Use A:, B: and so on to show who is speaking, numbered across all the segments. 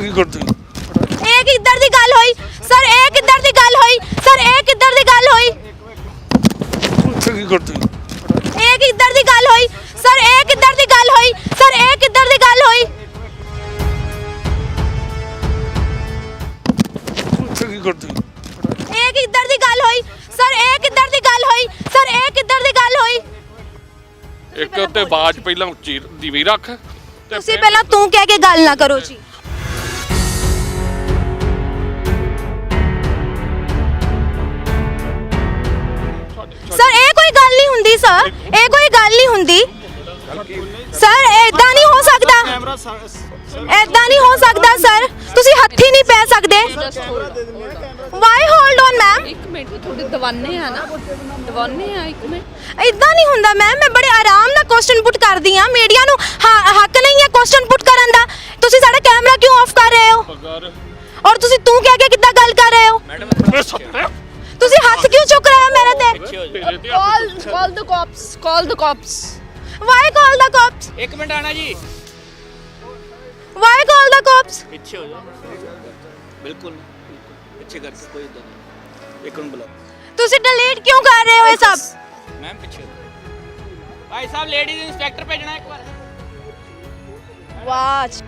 A: ਕੀ ਕਰਦੇ? ਹੋ?
B: ਇਹ ਕਿੱਧਰ ਦੀ ਗੱਲ ਹੋਈ? ਸਰ ਇਹ ਕਿੱਧਰ ਦੀ ਗੱਲ ਹੋਈ? ਸਰ ਇਹ ਕਿੱਧਰ ਦੀ ਗੱਲ ਹੋਈ?
A: ਇੱਥੇ ਕੀ ਕਰਦੇ? ਹੋ?
B: ਇਹ ਕਿੱਧਰ ਦੀ ਗੱਲ ਹੋਈ? ਸਰ ਇਹ ਕਿੱਧਰ ਦੀ ਗੱਲ ਹੋਈ? ਸਰ ਇਹ ਕਿੱਧਰ ਦੀ ਗੱਲ ਹੋਈ?
A: ਇੱਥੇ ਕੀ ਕਰਦੇ? ਹੋ?
B: ਇਹ ਕਿੱਧਰ ਦੀ ਗੱਲ ਹੋਈ? ਸਰ ਇਹ ਕਿੱਧਰ ਦੀ ਗੱਲ ਹੋਈ? ਸਰ ਇਹ ਕਿੱਧਰ ਦੀ ਗੱਲ ਹੋਈ?
C: ਇੱਕ ਉੱਤੇ ਬਾਜ ਪਹਿਲਾਂ ਉੱਚੀ ਦੀਵੀ ਰੱਖ ਤੇ
B: ਤੁਸੀਂ
C: ਫਿਰ-
B: ਪਹਿਲਾਂ ਤੂੰ ਕਹਿ ਕੇ ਗੱਲ ਨਾ ਕਰੋ ਜੀ। ਹੁੰਦੀ ਸਰ ਐਦਾਂ ਨਹੀਂ ਹੋ ਸਕਦਾ। ਐਦਾਂ ਨਹੀਂ ਹੋ ਸਕਦਾ ਸਰ ਤੁਸੀਂ ਹੱਥੀ ਨਹੀਂ ਪੈ ਸਕਦੇ। ਵਾਈ ਹੋਲਡ ਔਨ ਮੈਮ
D: ਇੱਕ ਮਿੰਟ ਥੋੜੇ ਦਵਾਨੇ ਆ ਨਾ। ਦਵਾਨੇ ਆ ਇੱਕ ਮਿੰਟ।
B: ਇਦਾਂ ਨਹੀਂ ਹੁੰਦਾ ਮੈਮ ਮੈਂ ਬੜੇ ਆਰਾਮ ਨਾਲ ਕੁਐਸਚਨ ਪੁੱਟ ਕਰਦੀ ਆ ਮੀਡੀਆ ਨੂੰ ਹੱਕ ਨਹੀਂ ਹੈ ਕੁਐਸਚਨ ਪੁੱਟ ਕਰਨ ਦਾ। ਤੁਸੀਂ ਸਾਡਾ ਕੈਮਰਾ ਕਿਉਂ ਆਫ ਕਰ ਰਹੇ ਹੋ? ਔਰ ਤੁਸੀਂ ਤੂੰ ਕਹਿ ਕੇ ਕਿੱਦਾਂ ਗੱਲ ਕਰ ਰਹੇ ਹੋ?
C: ਮੈਂ
D: call call the cops call the cops
B: why call the cops
E: ਇੱਕ ਮਿੰਟ ਆਣਾ ਜੀ
B: ਵਾਈ ਕਾਲ ਦਾ ਕੋਪਸ
E: ਪਿੱਛੇ ਹੋ ਜਾ ਬਿਲਕੁਲ ਪਿੱਛੇ ਕਰਕੇ ਕੋਈ ਇਦਾਂ ਨਹੀਂ ਇੱਕ ਨੂੰ ਬੁਲਾਓ
B: ਤੁਸੀਂ ਡਿਲੀਟ ਕਿਉਂ ਕਰ ਰਹੇ ਹੋ ਇਹ ਸਭ
E: ਮੈਮ ਪਿੱਛੇ ਹੋ ਜਾਓ। ਭਾਈ ਸਾਹਿਬ ਲੇਡੀਜ਼ ਇੰਸਪੈਕਟਰ ਭੇਜਣਾ ਇੱਕ ਵਾਰ
B: ਵਾਚ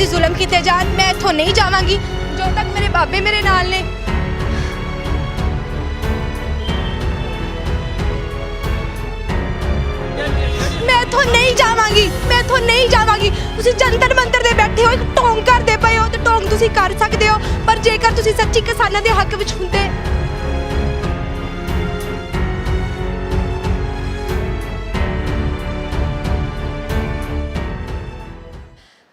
B: ਜਿੰਨੇ ਜ਼ੁਲਮ ਕੀਤੇ ਜਾਣ, ਮੈਂ ਇੱਥੋਂ ਨਹੀਂ ਜਾਵਾਂਗੀ। ਜਦੋਂ ਤੱਕ ਮੇਰੇ ਬਾਬੇ ਮੇਰੇ ਨਾਲ ਨੇ। ਮੈਂ ਇੱਥੋਂ ਨਹੀਂ ਜਾਵਾਂਗੀ, ਮੈਂ ਇੱਥੋਂ ਨਹੀਂ ਜਾਵਾਂਗੀ। ਤੁਸੀਂ ਜੰਤਰ ਮੰਤਰ ਦੇ ਬੈਠੇ ਹੋ, ਇੱਕ ਟੋਂਗ ਕਰਦੇ ਪਏ ਹੋ, ਤੇ ਢੋਂਗ ਤੁਸੀਂ ਕਰ ਸਕਦੇ ਹੋ। ਪਰ ਜੇਕਰ ਤੁਸੀਂ ਸੱਚੀ ਕਿਸਾਨਾਂ ਦੇ ਹੱਕ ਵਿੱਚ ਹੁੰਦੇ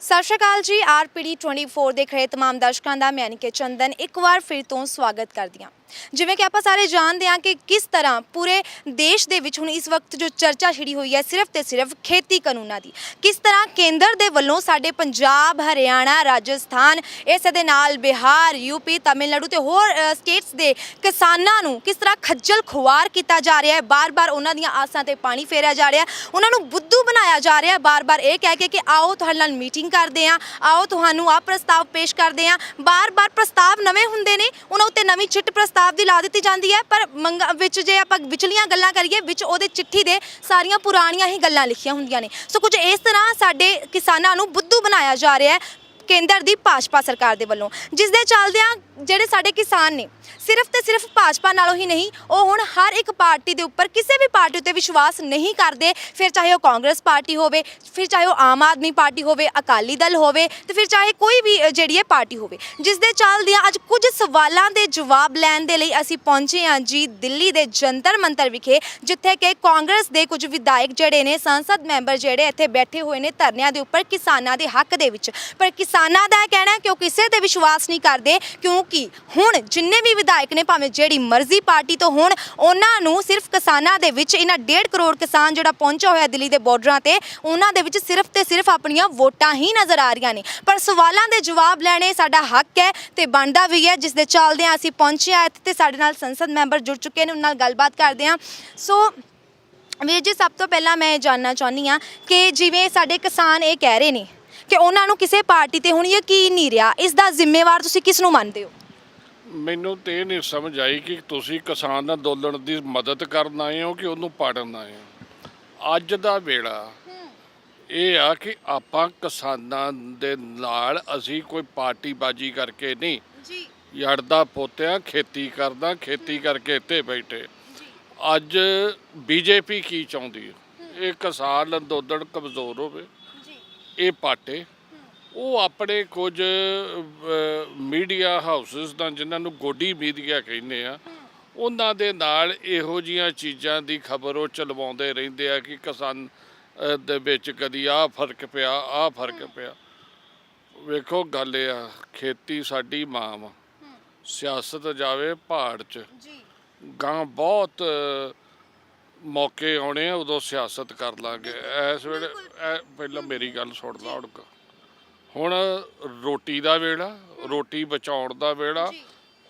B: ਸਤਿ ਸ਼੍ਰੀ ਅਕਾਲ ਜੀ, ਆਰਪੀਡੀ 24 ਦੇਖ ਰਹੇ ਤਮਾਮ ਦਰਸ਼ਕਾਂ ਦਾ, ਮੈਂ ਅਨਿਕੇ ਚੰਦਨ, ਇੱਕ ਵਾਰ ਫਿਰ ਤੋਂ ਸਵਾਗਤ ਕਰਦੀ ਹਾਂ। ਜਿਵੇਂ ਕਿ ਆਪਾਂ ਸਾਰੇ ਜਾਣਦੇ ਹਾਂ ਕਿ ਕਿਸ ਤਰ੍ਹਾਂ ਪੂਰੇ ਦੇਸ਼ ਦੇ ਵਿੱਚ ਹੁਣ ਇਸ ਵਕਤ ਜੋ ਚਰਚਾ ਛਿੜੀ ਹੋਈ ਹੈ ਸਿਰਫ ਤੇ ਸਿਰਫ ਖੇਤੀ ਕਾਨੂੰਨਾਂ ਦੀ। ਕਿਸ ਤਰ੍ਹਾਂ ਕੇਂਦਰ ਦੇ ਵੱਲੋਂ ਸਾਡੇ ਪੰਜਾਬ, ਹਰਿਆਣਾ, ਰਾਜਸਥਾਨ, ਇਸ ਦੇ ਨਾਲ ਬਿਹਾਰ ਯੂਪੀ ਤਾਮਿਲਨਾਡੂ ਤੇ ਹੋਰ ਸਟੇਟਸ ਦੇ ਕਿਸਾਨਾਂ ਨੂੰ ਕਿਸ ਤਰ੍ਹਾਂ ਖੱਜਲ ਖੁਆਰ ਕੀਤਾ ਜਾ ਰਿਹਾ ਹੈ? ਬਾਰ-ਬਾਰ ਉਹਨਾਂ ਦੀਆਂ ਆਸਾਂ ਤੇ ਪਾਣੀ ਫੇਰਿਆ ਜਾ ਰਿਹਾ। ਉਹਨਾਂ ਨੂੰ ਬੁੱਧੂ ਬਣਾਇਆ ਜਾ ਰਿਹਾ। ਹੈ ਬਾਰ-ਬਾਰ ਇਹ ਕਹਿ ਕੇ ਕਿ ਆਓ ਤੁਹਾਡੇ ਨਾਲ ਮੀਟਿੰਗ ਕਰਦੇ ਹਾਂ, ਆਓ ਤੁਹਾਨੂੰ ਆ ਪ੍ਰਸਤਾਵ ਪੇਸ਼ ਕਰਦੇ ਹਾਂ। ਬਾਰ-ਬਾਰ ਪ੍ਰਸਤਾਵ ਨਵੇਂ ਹੁੰਦੇ ਨੇ, ਉਹਨਾਂ ਉੱਤੇ ਨਵੀਂ ਚਿੱਟ ਪ੍ਰਸਤਾਵ ਦੀ ਲਾ ਦਿੱਤੀ ਜਾਂਦੀ ਹੈ, ਪਰ ਮੰਗਾਂ, ਵਿੱਚ ਜੇ ਆਪਾਂ ਵਿਚਲੀਆਂ ਗੱਲਾਂ ਕਰੀਏ, ਵਿੱਚ ਉਹਦੇ ਚਿੱਠੀ ਦੇ ਸਾਰੀਆਂ ਪੁਰਾਣੀਆਂ ਹੀ ਗੱਲਾਂ ਲਿਖੀਆਂ ਹੁੰਦੀਆਂ ਨੇ। ਸੋ ਕੁਝ ਇਸ ਤਰ੍ਹਾਂ ਸਾਡੇ ਕਿਸਾਨਾਂ ਨੂੰ ਬੁੱਧੂ ਬਣਾਇਆ ਜਾ ਰਿਹਾ ਹੈ ਕੇਂਦਰ ਦੀ ਭਾਜਪਾ ਸਰਕਾਰ ਦੇ ਵੱਲੋਂ ਜਿਸ ਦੇ ਚੱਲਦਿਆਂ ਜਿਹੜੇ ਸਾਡੇ ਕਿਸਾਨ ਨੇ ਸਿਰਫ ਤੇ ਸਿਰਫ ਭਾਜਪਾ ਨਾਲੋਂ ਹੀ ਨਹੀਂ ਉਹ ਹੁਣ ਹਰ ਇੱਕ ਪਾਰਟੀ ਦੇ ਉੱਪਰ ਕਿਸੇ ਵੀ ਪਾਰਟੀ ਉੱਤੇ ਵਿਸ਼ਵਾਸ ਨਹੀਂ ਕਰਦੇ। ਫਿਰ ਚਾਹੇ ਉਹ ਕਾਂਗਰਸ ਪਾਰਟੀ ਹੋਵੇ ਫਿਰ ਚਾਹੇ ਉਹ ਆਮ ਆਦਮੀ ਪਾਰਟੀ ਹੋਵੇ ਅਕਾਲੀ ਦਲ ਹੋਵੇ ਤੇ ਫਿਰ ਚਾਹੇ ਕੋਈ ਵੀ ਅ, ਜਿਹੜੀ ਹੈ ਪਾਰਟੀ ਹੋਵੇ। ਜਿਸ ਦੇ ਚੱਲਦਿਆਂ ਅੱਜ ਕੁਝ ਸਵਾਲਾਂ ਦੇ ਜਵਾਬ ਲੈਣ ਦੇ ਲਈ ਅਸੀਂ ਪਹੁੰਚੇ ਹਾਂ ਜੀ ਦਿੱਲੀ ਦੇ ਜੰਤਰ ਮੰਤਰ ਵਿਖੇ ਜਿੱਥੇ ਕਿ ਕਾਂਗਰਸ ਦੇ ਕੁਝ ਵਿਧਾਇਕ ਜਿਹੜੇ ਨੇ ਸੰਸਦ ਮੈਂਬਰ ਜਿਹੜੇ ਇੱਥੇ ਬੈਠੇ ਹੋਏ ਨੇ ਧਰਨਿਆਂ ਦੇ ਉੱਪਰ ਕਿਸਾਨਾਂ ਦੇ ਹੱਕ ਦੇ ਵਿੱਚ। ਪਰ ਕਿਸਾਨਾਂ ਦਾ ਇਹ ਕਹਿਣਾ ਹੈ ਕਿ ਉਹ ਕਿਸੇ ਤੇ ਵਿਸ਼ਵਾਸ ਨਹੀਂ ਕਰਦੇ ਕਿਉਂਕਿ ਹੁਣ ਜਿੰਨੇ ਵੀ ਵਿਧਾਇਕ ਨੇ ਭਾਵੇਂ ਜਿਹੜੀ ਮਰਜ਼ੀ ਪਾਰਟੀ ਤੋਂ ਹੋਣ, ਉਹਨਾਂ ਨੂੰ ਸਿਰਫ ਕਿਸਾਨਾਂ ਦੇ ਵਿੱਚ ਇਹਨਾਂ 1.5 ਕਰੋੜ ਕਿਸਾਨ ਜਿਹੜਾ ਪਹੁੰਚਿਆ ਹੋਇਆ ਦਿੱਲੀ ਦੇ ਬਾਰਡਰਾਂ ਤੇ, ਉਹਨਾਂ ਦੇ ਵਿੱਚ ਸਿਰਫ ਤੇ ਸਿਰਫ ਆਪਣੀਆਂ ਵੋਟਾਂ ਹੀ ਨਜ਼ਰ ਆ ਰਹੀਆਂ ਨੇ। ਪਰ ਸਵਾਲਾਂ ਦੇ ਜਵਾਬ ਲੈਣੇ ਸਾਡਾ ਹੱਕ ਹੈ ਤੇ ਬਣਦਾ ਵੀ ਹੈ, ਜਿਸ ਦੇ ਚੱਲਦਿਆਂ ਅਸੀਂ ਪਹੁੰਚੇ ਹਾਂ ਇੱਥੇ ਤੇ ਸਾਡੇ ਨਾਲ ਸੰਸਦ ਮੈਂਬਰ ਜੁੜ ਚੁੱਕੇ ਨੇ, ਉਹਨਾਂ ਨਾਲ ਗੱਲਬਾਤ ਕਰਦੇ ਹਾਂ। ਸੋ ਵੀਰ ਜੀ, ਸਭ ਤੋਂ ਪਹਿਲਾਂ ਮੈਂ ਇਹ ਜਾਨਣਾ ਚਾਹੁੰਦੀ ਹਾਂ ਕਿ ਜਿਵੇਂ ਸਾਡੇ ਕਿਸਾਨ ਇਹ ਕਹਿ ਰਹੇ ਨੇ ਕਿ ਉਹਨਾਂ ਨੂੰ ਕਿਸੇ ਪਾਰਟੀ ਤੇ ਹੁਣ ਯਕੀਨ ਨਹੀਂ ਰਿਹਾ, ਇਸ ਦਾ ਜ਼ਿੰਮੇਵਾਰ ਤੁਸੀਂ ਕਿਸ ਨੂੰ ਮੰਨਦੇ ਹੋ?
C: ਮੈਨੂੰ ਤੇ ਇਹ ਨਹੀਂ ਸਮਝ ਆਈ ਕਿ ਤੁਸੀਂ ਕਿਸਾਨ ਅੰਦੋਲਨ ਦੀ ਮਦਦ ਕਰਨ ਆਏ ਹੋ ਕਿ ਉਹਨੂੰ ਪਾੜਨ ਆਏ ਹੋ। ਅੱਜ ਦਾ ਵੇਲਾ ਇਹ ਆ ਕਿ ਆਪਾਂ ਕਿਸਾਨਾਂ ਦੇ ਨਾਲ ਅਸੀਂ ਕੋਈ ਪਾਰਟੀ ਬਾਜੀ ਕਰਕੇ ਨਹੀਂ
B: ਜੀ।
C: ਯੜਦਾ ਪੋਤਿਆਂ ਖੇਤੀ ਕਰਦਾ ਖੇਤੀ ਕਰਕੇ ਇੱਥੇ ਬੈਠੇ। ਅੱਜ ਬੀਜੇਪੀ ਕੀ ਚਾਹੁੰਦੀ ਹੈ? ਇਹ ਕਿਸਾਨ ਅੰਦੋਲਨ ਕਮਜ਼ੋਰ ਹੋਵੇ ਇਹ ਪਾਟੇ। ਉਹ ਆਪਣੇ ਕੁਝ ਮੀਡੀਆ ਹਾਊਸਸ ਦਾ ਜਿਨ੍ਹਾਂ ਨੂੰ ਗੋਡੀ ਮੀਡੀਆ ਕਹਿੰਦੇ ਆ ਉਹਨਾਂ ਦੇ ਨਾਲ ਇਹੋ ਜੀਆਂ ਚੀਜ਼ਾਂ ਦੀ ਖਬਰ ਉਹ ਚਲਵਾਉਂਦੇ ਰਹਿੰਦੇ ਆ ਕਿ ਕਿਸਾਨ ਦੇ ਵਿੱਚ ਕਦੀ ਆਹ ਫ਼ਰਕ ਪਿਆ ਆਹ ਫ਼ਰਕ ਪਿਆ। ਵੇਖੋ ਗੱਲ ਇਹ ਆ ਖੇਤੀ ਸਾਡੀ ਮਾਂ ਵਾ। ਸਿਆਸਤ ਜਾਵੇ ਪਹਾੜ 'ਚ।
B: ਜੀ।
C: ਗਾਂ ਬਹੁਤ ਮੌਕੇ ਆਉਣੇ ਆ ਉਦੋਂ ਸਿਆਸਤ ਕਰ ਲਾਂਗੇ। ਇਸ ਵੇਲੇ ਇਹ ਪਹਿਲਾਂ ਮੇਰੀ ਗੱਲ ਸੁਣ ਲਾ ਹੁਣ ਹੁਣ ਰੋਟੀ ਦਾ ਵੇੜਾ ਰੋਟੀ ਬਚਾਉਣ ਦਾ ਵੇੜਾ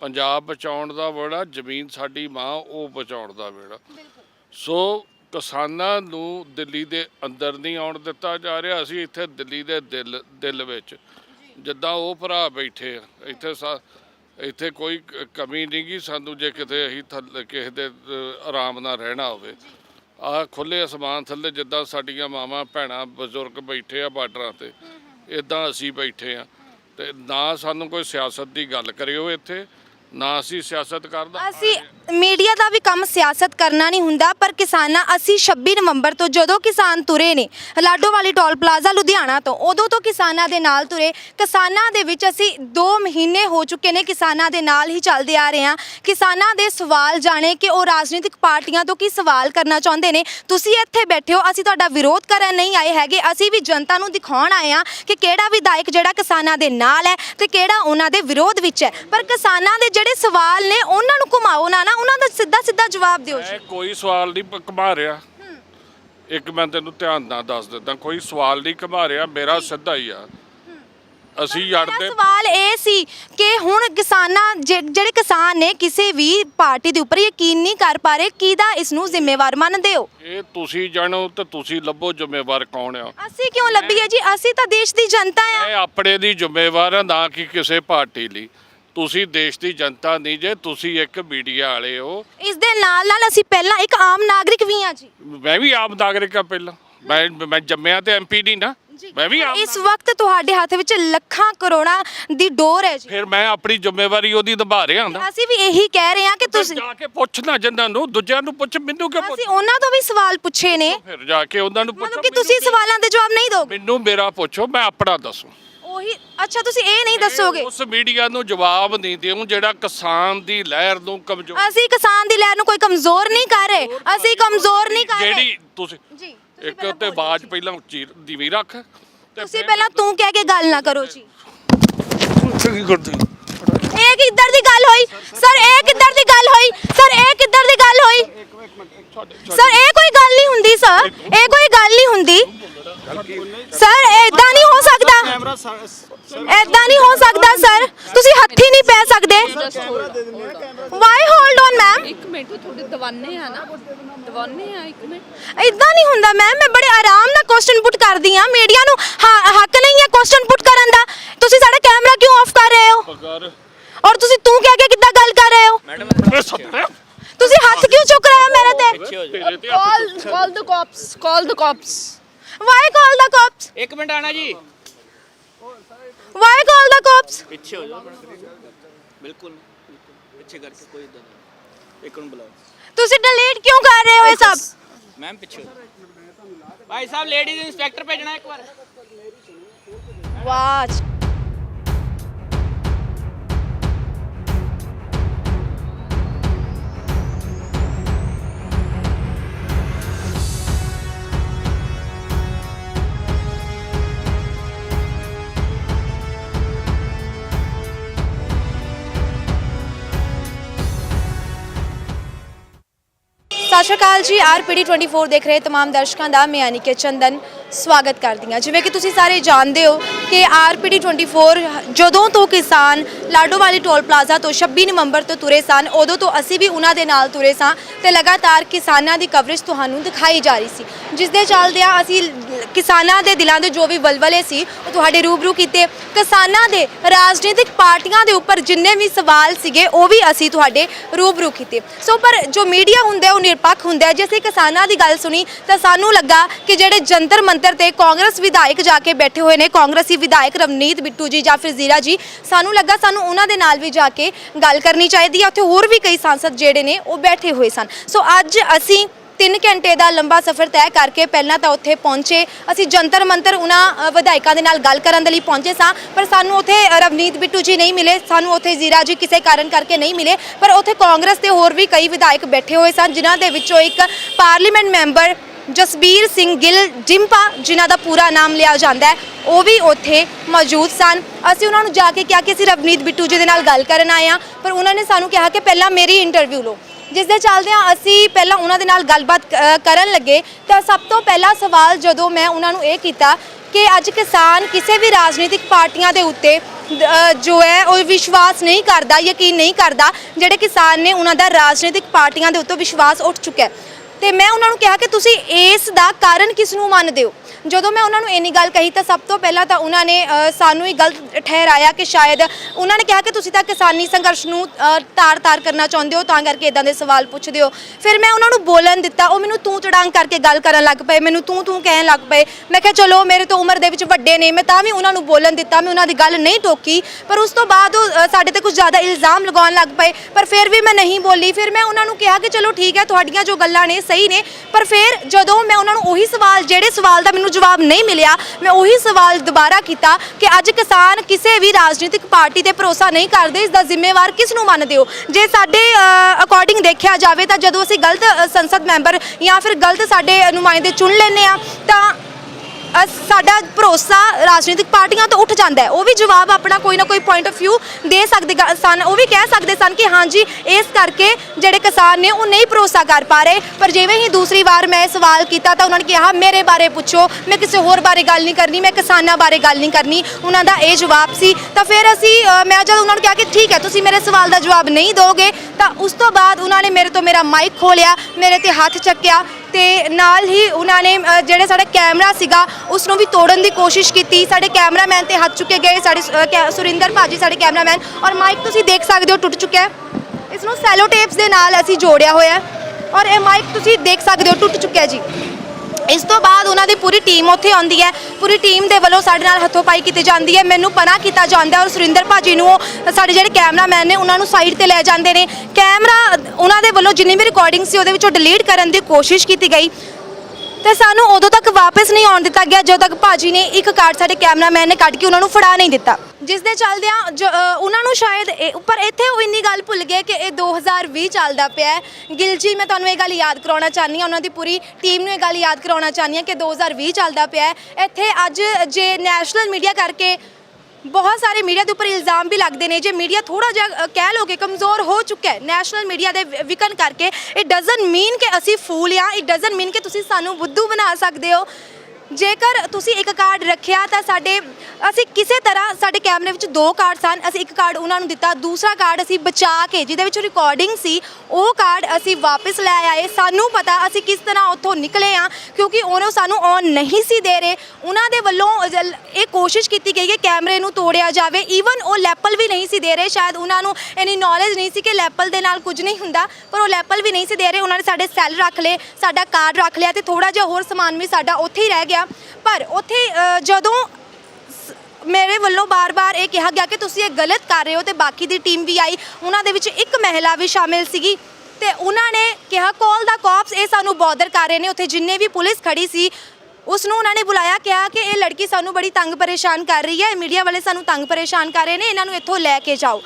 C: ਪੰਜਾਬ ਬਚਾਉਣ ਦਾ ਵੇੜਾ ਜ਼ਮੀਨ ਸਾਡੀ ਮਾਂ ਉਹ ਬਚਾਉਣ ਦਾ ਵੇੜਾ ਸੋ ਕਿਸਾਨਾਂ ਨੂੰ ਦਿੱਲੀ ਦੇ ਅੰਦਰ ਨਹੀਂ ਆਉਣ ਦਿੱਤਾ ਜਾ ਰਿਹਾ ਅਸੀਂ ਇੱਥੇ ਦਿੱਲੀ ਦੇ ਦਿਲ ਦਿਲ ਵਿੱਚ। ਜਿੱਦਾਂ ਉਹ ਭਰਾ ਬੈਠੇ ਆ ਇੱਥੇ ਇੱਥੇ ਕੋਈ ਕਮੀ ਨਹੀਂ ਗੀ ਸਾਨੂੰ ਜੇ ਕਿਤੇ ਅਸੀਂ ਥੱਲੇ ਕਿਸੇ ਦੇ ਆਰਾਮ ਨਾਲ ਰਹਿਣਾ ਹੋਵੇ। ਆ ਖੁੱਲੇ ਅਸਮਾਨ ਥੱਲੇ ਜਿੱਦਾਂ ਸਾਡੀਆਂ ਮਾਵਾਂ ਭੈਣਾਂ ਬਜ਼ੁਰਗ ਬੈਠੇ ਆ ਬਾਰਡਰਾਂ ਤੇ। ਇਦਾਂ ਅਸੀਂ ਬੈਠੇ ਆ ਤੇ ਨਾ ਸਾਨੂੰ ਕੋਈ ਸਿਆਸਤ ਦੀ ਗੱਲ ਕਰਿਓ ਇੱਥੇ। ਨਾ ਅਸੀਂ ਸਿਆਸਤ ਕਰਦਾ।
B: ਅਸੀਂ ਮੀਡੀਆ ਦਾ ਵੀ ਕੰਮ ਸਿਆਸਤ ਕਰਨਾ ਨਹੀਂ ਹੁੰਦਾ, ਪਰ ਕਿਸਾਨਾਂ, ਅਸੀਂ 26 ਨਵੰਬਰ ਤੋਂ ਜਦੋਂ ਕਿਸਾਨ ਤੁਰੇ ਨੇ, ਲਾਡੋਵਾਲੀ ਟੋਲ ਪਲਾਜ਼ਾ ਲੁਧਿਆਣਾ ਤੋਂ, ਉਦੋਂ ਤੋਂ ਕਿਸਾਨਾਂ ਦੇ ਨਾਲ ਤੁਰੇ। ਕਿਸਾਨਾਂ ਦੇ ਵਿੱਚ ਅਸੀਂ 2 ਮਹੀਨੇ ਹੋ ਚੁੱਕੇ ਨੇ ਕਿਸਾਨਾਂ ਦੇ ਨਾਲ ਹੀ ਚੱਲਦੇ ਆ ਰਹੇ ਹਾਂ। ਕਿਸਾਨਾਂ ਦੇ ਸਵਾਲ ਜਾਣੇ ਕਿ ਉਹ ਰਾਜਨੀਤਿਕ ਪਾਰਟੀਆਂ ਤੋਂ ਕੀ ਸਵਾਲ ਕਰਨਾ ਚਾਹੁੰਦੇ ਨੇ। ਤੁਸੀਂ ਇੱਥੇ ਬੈਠੇ ਹੋ, ਅਸੀਂ ਤੁਹਾਡਾ ਵਿਰੋਧ ਕਰਨ ਨਹੀਂ ਆਏ ਹੈਗੇ। ਅਸੀਂ ਵੀ ਜਨਤਾ ਨੂੰ ਦਿਖਾਉਣ ਆਏ ਹਾਂ ਕਿ ਕਿਹੜਾ ਵਿਧਾਇਕ ਜਿਹੜਾ ਕਿਸਾਨਾਂ ਦੇ ਨਾਲ ਹੈ ਤੇ ਕਿਹੜਾ ਉਹਨਾਂ ਦੇ ਵਿਰੋਧ ਵਿੱਚ ਹੈ। ਪਰ ਕਿਸਾਨਾਂ ਦੇ ਜਿਹੜੇ ਸਵਾਲ ਨੇ ਉਹਨਾਂ ਨੂੰ ਘੁਮਾਓ ਨਾ ਨਾ ਉਹਨਾਂ ਦਾ ਸਿੱਧਾ ਸਿੱਧਾ ਜਵਾਬ ਦਿਓ ਜੀ।
C: ਮੈਂ ਕੋਈ ਸਵਾਲ ਨਹੀਂ ਘੁਮਾ ਰਿਹਾ। ਇੱਕ ਮੈਂ ਤੈਨੂੰ ਧਿਆਨ ਨਾਲ ਦੱਸ ਦਿੰਦਾ ਕੋਈ ਸਵਾਲ ਨਹੀਂ ਘੁਮਾ ਰਿਹਾ ਮੇਰਾ ਸਿੱਧਾ ਹੀ ਆ। ਅਸੀਂ ਅੜਦੇ
B: ਸਵਾਲ ਇਹ ਸੀ ਕਿ ਹੁਣ ਕਿਸਾਨਾਂ ਜਿਹੜੇ ਕਿਸਾਨ ਨੇ ਕਿਸੇ ਵੀ ਪਾਰਟੀ ਦੇ ਉੱਪਰ ਯਕੀਨ ਨਹੀਂ ਕਰ ਪਾ ਰਹੇ ਕਿਹਦਾ ਇਸ ਨੂੰ ਜ਼ਿੰਮੇਵਾਰ ਮੰਨਦੇ ਹੋ?
C: ਇਹ ਤੁਸੀਂ ਜਾਣੋ ਤੇ ਤੁਸੀਂ ਲੱਭੋ ਜ਼ਿੰਮੇਵਾਰ ਕੌਣ ਆ।
B: ਅਸੀਂ ਕਿਉਂ ਲੱਭੀਏ ਜੀ? ਅਸੀਂ ਤਾਂ ਦੇਸ਼ ਦੀ ਜਨਤਾ ਆ।
C: ਮੈਂ ਆਪਣੇ ਦੀ ਜ਼ਿੰਮੇਵਾਰ ਆ ਨਾ ਕਿ ਕਿਸੇ ਪਾਰਟੀ ਲਈ। ਤੁਸੀਂ ਦੇਸ਼ ਦੀ ਜਨਤਾ ਨਹੀਂ ਜੇ ਤੁਸੀਂ ਇੱਕ ਮੀਡੀਆ ਵਾਲੇ ਹੋ।
B: ਇਸ ਦੇ ਨਾਲ ਨਾਲ ਅਸੀਂ ਪਹਿਲਾਂ ਇੱਕ ਆਮ ਨਾਗਰਿਕ ਵੀ ਆ ਜੀ।
C: ਮੈਂ ਵੀ ਆਮ ਨਾਗਰਿਕ ਆ ਪਹਿਲਾਂ। ਮੈਂ ਮੈਂ ਜੰਮਿਆ ਤੇ ਐਮਪੀ ਨਹੀਂ ਨਾ। ਮੈਂ ਵੀ ਆਮ
B: ਇਸ ਵਕਤ ਤੁਹਾਡੇ ਹੱਥ ਵਿੱਚ ਲੱਖਾਂ ਕਰੋੜਾਂ ਦੀ ਡੋਰ ਹੈ ਜੀ।
C: ਫਿਰ ਮੈਂ ਆਪਣੀ ਜ਼ਿੰਮੇਵਾਰੀ ਉਹਦੀ ਨਿਭਾ ਰਿਹਾ ਨਾ।
B: ਅਸੀਂ ਵੀ ਇਹੀ ਕਹਿ ਰਹੇ ਹਾਂ ਕਿ
C: ਤੁਸੀਂ ਜਾ ਕੇ ਪੁੱਛ ਨਾ ਜਿੰਨਾਂ ਨੂੰ ਦੂਜਿਆਂ ਨੂੰ ਪੁੱਛ ਮੈਨੂੰ ਕਿਉਂ ਪੁੱਛ?
B: ਅਸੀਂ ਉਹਨਾਂ ਤੋਂ ਵੀ ਸਵਾਲ ਪੁੱਛੇ ਨੇ।
C: ਫਿਰ ਜਾ ਕੇ ਉਹਨਾਂ ਨੂੰ ਪੁੱਛੋ
B: ਮਤਲਬ ਕਿ ਤੁਸੀਂ ਸਵਾਲਾਂ ਦੇ ਜਵਾਬ ਨਹੀਂ ਦੋਗੇ?
C: ਮੈਨੂੰ ਮੇਰਾ ਪੁੱਛੋ ਮੈਂ ਆਪਣਾ ਦੱਸੂ।
B: ਉਹੀ ਅੱਛਾ ਤੁਸੀਂ ਇਹ ਨਹੀਂ ਦੱਸੋਗੇ?
C: ਉਸ ਮੀਡੀਆ ਨੂੰ ਜਵਾਬ ਨਹੀਂ ਦਿਉ ਜਿਹੜਾ ਕਿਸਾਨ ਦੀ ਲਹਿਰ ਨੂੰ ਕਮਜ਼ੋਰ
B: ਅਸੀਂ ਕਿਸਾਨ ਦੀ ਲਹਿਰ ਨੂੰ ਕੋਈ ਕਮਜ਼ੋਰ ਨਹੀਂ ਕਰ ਰਹੇ। ਅਸੀਂ ਕਮਜ਼ੋਰ ਨਹੀਂ ਕਰ ਰਹੇ।
C: ਜਿਹੜੀ ਤੁਸੀਂ
B: ਜੀ
C: ਇੱਕ ਤੇ ਆਵਾਜ਼ ਪਹਿਲਾਂ ਉੱਚੀ ਦੀਵੀ ਰੱਖ
B: ਤੁਸੀਂ ਪਹਿਲਾਂ ਤੂੰ ਕਹਿ ਕੇ ਗੱਲ ਨਾ ਕਰੋ ਜੀ।
A: ਕੀ ਕਰਦੇ।
B: ਕਿੱਧਰ ਦੀ ਗੱਲ ਹੋਈ? ਸਰ ਇਹ ਕਿੱਧਰ ਦੀ ਗੱਲ ਹੋਈ? ਸਰ ਇਹ ਕਿੱਧਰ ਦੀ ਗੱਲ ਹੋਈ? ਸਰ ਇਹ ਕੋਈ ਗੱਲ ਨਹੀਂ ਹੁੰਦੀ ਸਰ ਇਹ ਕੋਈ ਗੱਲ ਨਹੀਂ ਹੁੰਦੀ। ਸਰ ਇਦਾਂ ਨਹੀਂ ਹੋ ਸਕਦਾ। ਇਦਾਂ ਨਹੀਂ ਹੋ ਸਕਦਾ ਸਰ ਤੁਸੀਂ ਹੱਥੀ ਨਹੀਂ ਪੈ ਸਕਦੇ। ਵਾਈ ਹੋਲਡ ਔਨ ਮੈਮ
D: ਇੱਕ ਮਿੰਟ ਤੁਹਾਡੇ ਦਵਾਨੇ ਆ ਨਾ। ਦਵਾਨੇ ਆ ਇੱਕ ਮਿੰਟ।
B: ਇਦਾਂ ਨਹੀਂ ਹੁੰਦਾ ਮੈਮ ਮੈਂ ਬੜੇ ਆਰਾਮ ਨਾਲ ਕੁਐਸਚਨ ਪੁੱਟ ਕਰਦੀ ਆ ਮੀਡੀਆ ਨੂੰ ਹੱਕ ਨਹੀਂ ਹੈ ਕੁਐਸਚਨ ਪੁੱਟ ਕਰਨ ਦਾ। ਤੁਸੀਂ ਸਾਡਾ ਕੈਮਰਾ ਕਿਉਂ ਆਫ ਕਰ ਰਹੇ ਹੋ? ਔਰ ਤੁਸੀਂ ਤੂੰ ਕਹਿ ਕੇ ਕਿੱਦਾਂ ਗੱਲ ਕਰ ਰਹੇ ਹੋ? ਤੁਸੀਂ ਹੱਥ ਕਿਉਂ ਚੁੱਕ ਰਹੇ ਹੋ ਮੇਰੇ ਤੇ?
D: Call call the cops call the cops
B: why call the cops
E: ਇੱਕ ਮਿੰਟ ਆਣਾ ਜੀ।
B: ਵਾਈ ਕਾਲ ਦਾ ਕਾਪਸ
E: ਪਿੱਛੇ ਹੋ ਜਾਓ। ਬਿਲਕੁਲ। ਪਿੱਛੇ ਕਰਕੇ ਕੋਈ ਇਦਾਂ ਨਹੀਂ। ਇੱਕ ਨੂੰ ਬੁਲਾਓ।
B: ਤੁਸੀਂ ਡਿਲੀਟ ਕਿਉਂ ਕਰ ਰਹੇ ਹੋ ਇਹ ਸਭ?
E: ਮੈਮ ਪਿੱਛੇ ਹੋ ਜਾਓ। ਭਾਈ ਸਾਹਿਬ ਲੇਡੀਜ਼ ਇੰਸਪੈਕਟਰ ਭੇਜਣਾ ਇੱਕ ਵਾਰ।
B: ਵਾਹ ਸ਼੍ਰੀ ਅਕਾਲ ਜੀ। ਆਰਪੀਡੀ 24 ਦੇਖ ਰਹੇ ਤਮਾਮ ਦਰਸ਼ਕਾਂ ਦਾ ਮੈਂ ਅਨਿਕੇ ਚੰਦਨ ਸਵਾਗਤ ਕਰਦੀ ਹਾਂ। ਜਿਵੇਂ ਕਿ ਤੁਸੀਂ ਸਾਰੇ ਜਾਣਦੇ ਹੋ ਕਿ ਆਰਪੀਡੀ 24 ਜਦੋਂ ਤੋਂ ਕਿਸਾਨ ਲਾਡੋਵਾਲੀ ਟੋਲ ਪਲਾਜ਼ਾ ਤੋਂ 26 ਨਵੰਬਰ ਤੋਂ ਤੁਰੇ ਸਨ, ਉਦੋਂ ਤੋਂ ਅਸੀਂ ਵੀ ਉਹਨਾਂ ਦੇ ਨਾਲ ਤੁਰੇ ਸਾਂ ਤੇ ਲਗਾਤਾਰ ਕਿਸਾਨਾਂ ਦੀ ਕਵਰੇਜ ਤੁਹਾਨੂੰ ਦਿਖਾਈ ਜਾ ਰਹੀ ਸੀ। ਜਿਸ ਦੇ ਚੱਲਦਿਆਂ ਅਸੀਂ ਕਿਸਾਨਾਂ ਦੇ ਦਿਲਾਂ ਦੇ ਜੋ ਵੀ ਵਲਵਲੇ ਸੀ, ਉਹ ਤੁਹਾਡੇ ਰੂਬਰੂ ਕੀਤੇ। ਕਿਸਾਨਾਂ ਦੇ ਰਾਜਨੀਤਿਕ ਪਾਰਟੀਆਂ ਦੇ ਉੱਪਰ ਜਿੰਨੇ ਵੀ ਸਵਾਲ ਸੀਗੇ, ਉਹ ਵੀ ਅਸੀਂ ਤੁਹਾਡੇ ਰੂਬਰੂ ਕੀਤੇ। ਸੋ ਪਰ ਜੋ ਮੀਡੀਆ ਹੁੰਦਾ, ਉਹ ਨਿਰਪੱਖ ਹੁੰਦਾ। ਜੇ ਅਸੀਂ ਕਿਸਾਨਾਂ ਦੀ ਗੱਲ ਸੁਣੀ, ਤਾਂ ਸਾਨੂੰ ਲੱਗਾ ਕਿ ਜਿਹੜੇ ਜੰਤਰ ਮੰਤਰ ਤੇ ਕਾਂਗਰਸ ਵਿਧਾਇਕ ਜਾ ਕੇ ਬੈਠੇ ਹੋਏ ਨੇ, ਕਾਂਗਰਸੀ ਵਿਧਾਇਕ ਰਵਨੀਤ ਬਿੱਟੂ ਜੀ ਜਾਂ ਫਿਰ ਜ਼ੀਰਾ ਜੀ, ਸਾਨੂੰ ਲੱਗਾ ਸਾਨੂੰ ਉਹਨਾਂ ਦੇ ਨਾਲ ਵੀ ਜਾ ਕੇ ਗੱਲ ਕਰਨੀ ਚਾਹੀਦੀ ਹੈ ਉੱਥੇ ਹੋਰ ਵੀ ਕਈ ਸੰਸਦ ਜਿਹੜੇ ਨੇ, ਉਹ ਬੈਠੇ ਹੋਏ ਸਨ। ਸੋ ਅੱਜ ਅਸੀਂ 3 ਘੰਟੇ ਦਾ ਲੰਬਾ ਸਫ਼ਰ ਤੈਅ ਕਰਕੇ ਪਹਿਲਾਂ ਤਾਂ ਉੱਥੇ ਪਹੁੰਚੇ। ਅਸੀਂ ਜੰਤਰ ਮੰਤਰ ਉਹਨਾਂ ਵਿਧਾਇਕਾਂ ਦੇ ਨਾਲ ਗੱਲ ਕਰਨ ਦੇ ਲਈ ਪਹੁੰਚੇ ਸਾਂ, ਪਰ ਸਾਨੂੰ ਉੱਥੇ ਰਵਨੀਤ ਬਿੱਟੂ ਜੀ ਨਹੀਂ ਮਿਲੇ, ਸਾਨੂੰ ਉੱਥੇ ਜ਼ੀਰਾ ਜੀ ਕਿਸੇ ਕਾਰਨ ਕਰਕੇ ਨਹੀਂ ਮਿਲੇ, ਪਰ ਉੱਥੇ ਕਾਂਗਰਸ ਦੇ ਹੋਰ ਵੀ ਕਈ ਵਿਧਾਇਕ ਬੈਠੇ ਹੋਏ ਸਨ, ਜਿਨ੍ਹਾਂ ਦੇ ਵਿੱਚੋਂ ਇੱਕ ਪਾਰਲੀਮੈਂਟ ਮੈਂਬਰ ਜਸਬੀਰ ਸਿੰਘ ਗਿੱਲ ਜਿੰਪਾ, ਜਿਨ੍ਹਾਂ ਦਾ ਪੂਰਾ ਨਾਮ ਲਿਆ ਜਾਂਦਾ ਹੈ, ਉਹ ਵੀ ਉੱਥੇ ਮੌਜੂਦ ਸਨ। ਅਸੀਂ ਉਹਨਾਂ ਨੂੰ ਜਾ ਕੇ ਕਿਹਾ ਕਿ ਅਸੀਂ ਰਵਨੀਤ ਬਿੱਟੂ ਜੀ ਦੇ ਨਾਲ ਗੱਲ ਕਰਨ ਆਏ ਹਾਂ, ਪਰ ਉਹਨਾਂ ਨੇ ਸਾਨੂੰ ਕਿਹਾ ਕਿ ਪਹਿਲਾਂ ਮੇਰੀ ਇੰਟਰਵਿਊ ਲਓ। ਜਿਸ ਦੇ ਚੱਲਦਿਆਂ ਅਸੀਂ ਪਹਿਲਾਂ ਉਹਨਾਂ ਦੇ ਨਾਲ ਗੱਲਬਾਤ ਕਰਨ ਲੱਗੇ। ਤਾਂ ਸਭ ਤੋਂ ਪਹਿਲਾ ਸਵਾਲ ਜਦੋਂ ਮੈਂ ਉਹਨਾਂ ਨੂੰ ਇਹ ਕੀਤਾ ਕਿ ਅੱਜ ਕਿਸਾਨ ਕਿਸੇ ਵੀ ਰਾਜਨੀਤਿਕ ਪਾਰਟੀਆਂ ਦੇ ਉੱਤੇ ਜੋ ਹੈ ਉਹ ਵਿਸ਼ਵਾਸ ਨਹੀਂ ਕਰਦਾ, ਯਕੀਨ ਨਹੀਂ ਕਰਦਾ, ਜਿਹੜੇ ਕਿਸਾਨ ਨੇ ਉਹਨਾਂ ਦਾ ਰਾਜਨੀਤਿਕ ਪਾਰਟੀਆਂ ਦੇ ਉੱਤੇ ਵਿਸ਼ਵਾਸ ਉੱਠ ਚੁੱਕਿਆ ਹੈ। ਤੇ ਮੈਂ ਉਹਨਾਂ ਨੂੰ ਕਿਹਾ ਕਿ ਤੁਸੀਂ ਇਸ ਦਾ ਕਾਰਨ ਕਿਸ ਨੂੰ ਮੰਨਦੇ ਹੋ? ਜਦੋਂ ਮੈਂ ਉਹਨਾਂ ਨੂੰ ਇੰਨੀ ਗੱਲ ਕਹੀ ਤਾਂ ਸਭ ਤੋਂ ਪਹਿਲਾਂ ਤਾਂ ਉਹਨਾਂ ਨੇ ਸਾਨੂੰ ਹੀ ਗਲਤ ਠਹਿਰਾਇਆ ਕਿ ਸ਼ਾਇਦ ਉਹਨਾਂ ਨੇ ਕਿਹਾ ਕਿ ਤੁਸੀਂ ਤਾਂ ਕਿਸਾਨੀ ਸੰਘਰਸ਼ ਨੂੰ ਤਾਰ-ਤਾਰ ਕਰਨਾ ਚਾਹੁੰਦੇ ਹੋ, ਤਾਂ ਕਰਕੇ ਇਦਾਂ ਦੇ ਸਵਾਲ ਪੁੱਛਦੇ ਹੋ। ਫਿਰ ਮੈਂ ਉਹਨਾਂ ਨੂੰ ਬੋਲਣ ਦਿੱਤਾ, ਉਹ ਮੈਨੂੰ ਤੂੰ ਚੜਾਂਗ ਕਰਕੇ ਗੱਲ ਕਰਨ ਲੱਗ ਪਏ, ਮੈਨੂੰ ਤੂੰ ਤੂੰ ਕਹਿਣ ਲੱਗ ਪਏ। ਮੈਂ ਕਿਹਾ, ਚਲੋ, ਮੇਰੇ ਤੋਂ ਉਮਰ ਦੇ ਵਿੱਚ ਵੱਡੇ ਨੇ, ਮੈਂ ਤਾਂ ਵੀ ਉਹਨਾਂ ਨੂੰ ਬੋਲਣ ਦਿੱਤਾ, ਮੈਂ ਉਹਨਾਂ ਦੀ ਗੱਲ ਨਹੀਂ ਟੋਕੀ। ਪਰ ਉਸ ਤੋਂ ਬਾਅਦ, ਉਹ ਸਾਡੇ ਤੇ ਕੁਝ ਜ਼ਿਆਦਾ ਇਲਜ਼ਾਮ ਲਗਾਉਣ ਲੱਗ ਪਏ, ਪਰ ਫਿਰ ਵੀ ਮੈਂ ਨਹੀਂ ਬੋਲੀ। ਫਿਰ ਮੈਂ ਉਹਨਾਂ ਨੂੰ ਕਿਹਾ ਕਿ, ਚਲੋ, ਠੀਕ ਹੈ, ਤੁਹਾਡੀਆਂ ਜੋ ਗੱਲਾਂ ਨੇ, ਸਹੀ ਨੇ। ਪਰ ਫਿਰ ਜਦੋਂ ਮੈਂ ਉਹਨਾਂ ਨੂੰ ਉਹੀ ਸਵਾਲ, ਜਿਹੜੇ ਸਵਾਲ ਦਾ ਮੈਨੂੰ ਜਵਾਬ ਨਹੀਂ ਮਿਲਿਆ। ਮੈਂ ਉਹੀ ਸਵਾਲ ਦੁਬਾਰਾ ਕੀਤਾ ਕਿ ਅੱਜ ਕਿਸਾਨ ਕਿਸੇ ਵੀ ਰਾਜਨੀਤਿਕ ਪਾਰਟੀ ਤੇ ਭਰੋਸਾ ਨਹੀਂ ਕਰਦੇ, ਇਸ ਦਾ ਜ਼ਿੰਮੇਵਾਰ ਕਿਸ ਨੂੰ ਮੰਨਦੇ ਹੋ? ਜੇ ਸਾਡੇ ਅਕੋਰਡਿੰਗ ਦੇਖਿਆ ਜਾਵੇ ਤਾਂ ਜਦੋਂ ਅਸੀਂ ਗਲਤ ਸੰਸਦ ਮੈਂਬਰ ਜਾਂ ਫਿਰ ਗਲਤ ਸਾਡੇ ਨੁਮਾਇੰਦੇ ਚੁਣ ਲੈਂਦੇ ਆ ਤਾਂ ਅਸ ਸਾਡਾ ਭਰੋਸਾ ਰਾਜਨੀਤਿਕ ਪਾਰਟੀਆਂ ਤੋਂ ਉੱਠ ਜਾਂਦਾ ਹੈ। ਉਹ ਵੀ ਜਵਾਬ ਆਪਣਾ ਕੋਈ ਨਾ ਕੋਈ ਪੁਆਇੰਟ ਆਫ ਵਿਊ ਦੇ ਸਕਦੇ ਗ- ਸਨ। ਉਹ ਵੀ ਕਹਿ ਸਕਦੇ ਸਨ ਕਿ ਹਾਂਜੀ ਇਸ ਕਰਕੇ ਜਿਹੜੇ ਕਿਸਾਨ ਨੇ ਉਹ ਨਹੀਂ ਭਰੋਸਾ ਕਰ ਪਾ ਰਹੇ। ਪਰ ਜਿਵੇਂ ਹੀ ਦੂਸਰੀ ਵਾਰ ਮੈਂ ਇਹ ਸਵਾਲ ਕੀਤਾ ਤਾਂ ਉਹਨਾਂ ਨੇ ਕਿਹਾ ਮੇਰੇ ਬਾਰੇ ਪੁੱਛੋ। ਮੈਂ ਕਿਸੇ ਹੋਰ ਬਾਰੇ ਗੱਲ ਨਹੀਂ ਕਰਨੀ। ਮੈਂ ਕਿਸਾਨਾਂ ਬਾਰੇ ਗੱਲ ਨਹੀਂ ਕਰਨੀ। ਉਹਨਾਂ ਦਾ ਇਹ ਜਵਾਬ ਸੀ। ਤਾਂ ਫਿਰ ਅਸੀਂ ਅ, ਮੈਂ ਜਦ ਉਹਨਾਂ ਨੂੰ ਕਿਹਾ ਕਿ ਠੀਕ ਹੈ ਤੁਸੀਂ ਮੇਰੇ ਸਵਾਲ ਦਾ ਜਵਾਬ ਨਹੀਂ ਦੋਗੇ ਤਾਂ ਉਸ ਤੋਂ ਬਾਅਦ ਉਹਨਾਂ ਨੇ ਮੇਰੇ ਤੋਂ ਮੇਰਾ ਮਾਈਕ ਖੋਲਿਆ ਮੇਰੇ ਤੇ ਹੱਥ ਚੱਕਿਆ। ਤੇ ਨਾਲ ਹੀ ਉਹਨਾਂ ਨੇ ਅ, ਜਿਹੜੇ ਸਾਡਾ ਕੈਮਰਾ ਸੀਗਾ ਉਸ ਨੂੰ ਵੀ ਤੋੜਨ ਦੀ ਕੋਸ਼ਿਸ਼ ਕੀਤੀ। ਸਾਡੇ ਕੈਮਰਾਮੈਨ ਤੇ ਹੱਥ ਚੁੱਕੇ ਗਏ ਸਾਡੇ ਕੈ- ਸੁਰਿੰਦਰ ਭਾਜੀ ਸਾਡੇ ਕੈਮਰਾਮੈਨ। ਔਰ ਮਾਈਕ ਤੁਸੀਂ ਦੇਖ ਸਕਦੇ ਹੋ ਟੁੱਟ ਚੁੱਕਿਆ ਹੈ। ਇਸ ਨੂੰ ਸੈਲੋ ਟੇਪਸ ਦੇ ਨਾਲ ਅਸੀਂ ਜੋੜਿਆ ਹੋਇਆ ਔਰ ਇਹ ਮਾਈਕ ਤੁਸੀਂ ਦੇਖ ਸਕਦੇ ਹੋ ਟੁੱਟ ਚੁੱਕਿਆ ਜੀ। ਇਸ ਤੋਂ ਬਾਅਦ ਉਹਨਾਂ ਦੀ ਪੂਰੀ ਟੀਮ ਉੱਥੇ ਆਉਂਦੀ ਹੈ। ਪੂਰੀ ਟੀਮ ਦੇ ਵੱਲੋਂ ਸਾਡੇ ਨਾਲ ਹੱਥੋਂ-ਪਾਈ ਕੀਤੀ ਜਾਂਦੀ ਹੈ। ਮੈਨੂੰ ਪਨਾ ਕੀਤਾ ਜਾਂਦਾ ਔਰ ਸੁਰਿੰਦਰ ਭਾਜੀ ਨੂੰ ਉਹ ਸਾਡੇ ਜਿਹੜੇ ਕੈਮਰਾਮੈਨ ਨੇ ਉਹਨਾਂ ਨੂੰ ਸਾਈਡ ਤੇ ਲੈ ਜਾਂਦੇ ਨੇ। ਕੈਮਰਾ ਉਹਨਾਂ ਦੇ ਵੱਲੋਂ ਜਿੰਨੀ ਵੀ ਰਿਕਾਰਡਿੰਗ ਸੀ ਉਹਦੇ ਵਿੱਚੋਂ ਡਿਲੀਟ ਕਰਨ ਦੀ ਕੋਸ਼ਿਸ਼ ਕੀਤੀ ਗਈ। ਤੇ ਸਾਨੂੰ ਉਦੋਂ ਤੱਕ ਵਾਪਸ ਨਹੀਂ ਆਉਣ ਦਿੱਤਾ ਗਿਆ ਜਦੋਂ ਤੱਕ ਭਾਜੀ ਨੇ ਇੱਕ ਕਾਰਡ ਸਾਡੇ ਕੈਮਰਾਮੈਨ ਨੇ ਕੱਢ ਕੇ ਉਹਨਾਂ ਨੂੰ ਫੜਾ ਨਹੀਂ ਦਿੱਤਾ। ਜਿਸ ਦੇ ਚੱਲਦਿਆਂ ਜ- ਅ, ਉਹਨਾਂ ਨੂੰ ਸ਼ਾਇਦ ਇਹ- ਉੱਪਰ ਇੱਥੇ ਉਹ ਇੰਨੀ ਗੱਲ ਭੁੱਲ ਗਏ ਕਿ ਇਹ 2020 ਚੱਲਦਾ ਪਿਆ ਹੈ। ਗਿਲ ਜੀ ਮੈਂ ਤੁਹਾਨੂੰ ਇਹ ਗੱਲ ਯਾਦ ਕਰਾਉਣਾ ਚਾਹੁੰਦੀ ਹਾਂ ਉਹਨਾਂ ਦੀ ਪੂਰੀ ਟੀਮ ਨੂੰ ਇਹ ਗੱਲ ਯਾਦ ਕਰਾਉਣਾ ਚਾਹੁੰਦੀ ਹਾਂ ਕਿ 2020 ਚੱਲਦਾ ਪਿਆ ਹੈ। ਇੱਥੇ ਅੱਜ ਜੇ ਨੈਸ਼ਨਲ ਮੀਡੀਆ ਕਰਕੇ ਬਹੁਤ ਸਾਰੇ ਮੀਡੀਆ ਦੇ ਉੱਪਰ ਇਲਜ਼ਾਮ ਵੀ ਲੱਗਦੇ ਨੇ। ਜੇ ਮੀਡੀਆ ਥੋੜਾ ਜਿਹਾ ਅ, ਕਹਿ ਲੋਗੇ ਕਮਜ਼ੋਰ ਹੋ ਚੁੱਕਾ ਹੈ ਨੈਸ਼ਨਲ ਮੀਡੀਆ ਦੇ ਵਿ- ਵਿਕਨ ਕਰਕੇ ਇਟ ਡਸਨਟ ਮੀਨ ਕਿ ਅਸੀਂ ਫੂਲ ਆ ਇਟ ਡਸਨਟ ਮੀਨ ਕਿ ਤੁਸੀਂ ਸਾਨੂੰ ਬੁੱਧੂ ਬਣਾ ਸਕਦੇ ਹੋ। ਜੇਕਰ ਤੁਸੀਂ ਇੱਕ ਕਾਰਡ ਰੱਖਿਆ ਤਾਂ ਸਾਡੇ, ਅਸੀਂ ਕਿਸੇ ਤਰ੍ਹਾਂ ਸਾਡੇ ਕੈਮਰੇ ਵਿੱਚ ਦੋ ਕਾਰਡ ਸਨ ਅਸੀਂ ਇੱਕ ਕਾਰਡ ਉਹਨਾਂ ਨੂੰ ਦਿੱਤਾ, ਦੂਸਰਾ ਕਾਰਡ ਅਸੀਂ ਬਚਾ ਕੇ, ਜਿਹਦੇ ਵਿੱਚ ਰਿਕਾਰਡਿੰਗ ਸੀ, ਉਹ ਕਾਰਡ ਅਸੀਂ ਵਾਪਸ ਲੈ ਆਏ। ਸਾਨੂੰ ਪਤਾ ਅਸੀਂ ਕਿਸ ਤਰ੍ਹਾਂ ਉੱਥੋਂ ਨਿਕਲੇ ਆ ਕਿਉਂਕਿ ਉਹਨੇ ਸਾਨੂੰ ਔਨ ਨਹੀਂ ਸੀ ਦੇ ਰਹੇ। ਉਹਨਾਂ ਦੇ ਵੱਲੋਂ ਜਲ- ਇਹ ਕੋਸ਼ਿਸ਼ ਕੀਤੀ ਗਈ ਕਿ ਕੈਮਰੇ ਨੂੰ ਤੋੜਿਆ ਜਾਵੇ। ਈਵਨ ਉਹ ਲੈਪਲ ਵੀ ਨਹੀਂ ਸੀ ਦੇ ਰਹੇ। ਸ਼ਾਇਦ ਉਹਨਾਂ ਨੂੰ ਇਨੀ ਨੌਲੇਜ ਨਹੀਂ ਸੀ ਕਿ ਲੈਪਲ ਦੇ ਨਾਲ ਕੁਝ ਨਹੀਂ ਹੁੰਦਾ, ਪਰ ਉਹ ਲੈਪਲ ਵੀ ਨਹੀਂ ਸੀ ਦੇ ਰਹੇ। ਉਹਨਾਂ ਨੇ ਸਾਡੇ ਸੈੱਲ ਰੱਖ ਲਏ, ਸਾਡਾ ਕਾਰਡ ਰੱਖ ਲਿਆ ਤੇ ਥੋੜਾ ਜਿਹਾ ਹੋਰ ਸਮਾਨ ਵੀ ਸਾਡਾ ਉੱਥੇ ਹੀ ਰਹਿ ਗਿਆ। ਪਰ ਉੱਥੇ ਅ, ਜਦੋਂ ਮੇਰੇ ਵੱਲੋਂ ਬਾਰ-ਬਾਰ ਇਹ ਕਿਹਾ ਗਿਆ ਕਿ ਤੁਸੀਂ ਇਹ ਗਲਤ ਕਰ ਰਹੇ ਹੋ ਤੇ ਬਾਕੀ ਦੀ ਟੀਮ ਵੀ ਆਈ ਉਹਨਾਂ ਦੇ ਵਿੱਚ ਇੱਕ ਮਹਿਲਾ ਵੀ ਸ਼ਾਮਿਲ ਸੀਗੀ ਤੇ ਉਹਨਾਂ ਨੇ ਕਿਹਾ ਕਾਲ ਦਾ ਕਾਪਸ ਇਹ ਸਾਨੂੰ ਬੌਦਰ ਕਰ ਰਹੇ ਨੇ। ਉੱਥੇ ਜਿੰਨੇ ਵੀ ਪੁਲਿਸ ਖੜੀ ਸੀ ਉਸ ਨੂੰ ਉਹਨਾਂ ਨੇ ਬੁਲਾਇਆ ਕਿਹਾ ਕਿ ਇਹ ਲੜਕੀ ਸਾਨੂੰ ਬੜੀ ਤੰਗ ਪਰੇਸ਼ਾਨ ਕਰ ਰਹੀ ਹੈ ਮੀਡੀਆ ਵਾਲੇ ਸਾਨੂੰ ਤੰਗ ਪਰੇਸ਼ਾਨ ਕਰ ਰਹੇ ਨੇ ਇਹਨਾਂ ਨੂੰ ਇੱਥੋਂ ਲੈ ਕੇ ਜਾਓ।